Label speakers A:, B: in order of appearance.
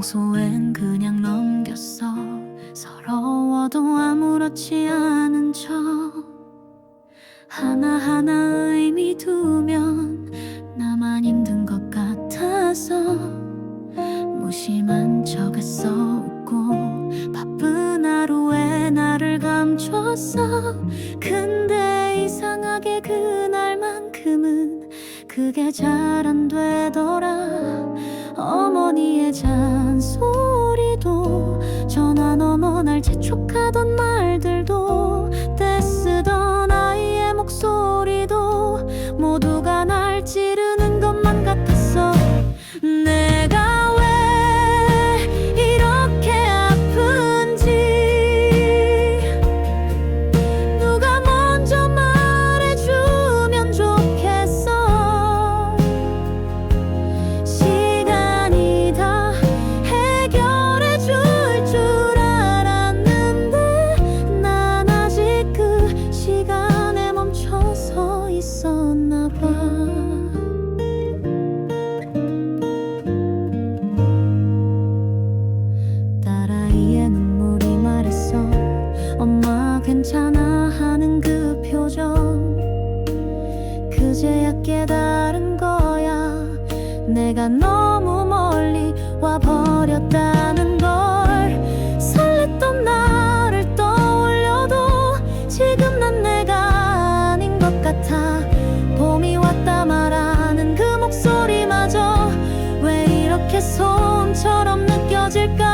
A: 평소엔 그냥 넘겼어. 서러워도 아무렇지 않은 척. 하나하나 의미 두면 나만 힘든 것 같아서 무심한 척 했어 웃고 바쁜 하루에 나를 감췄어. 근데 이상하게 그날만큼은 그게 잘 안 되더 재촉하던 말 이제야 깨달은 거야. 내가 너무 멀리 와버렸다는 걸. 설렜던 나를 떠올려도 지금 난 내가 아닌 것 같아. 봄이 왔다 말하는 그 목소리마저 왜 이렇게 소음처럼 느껴질까?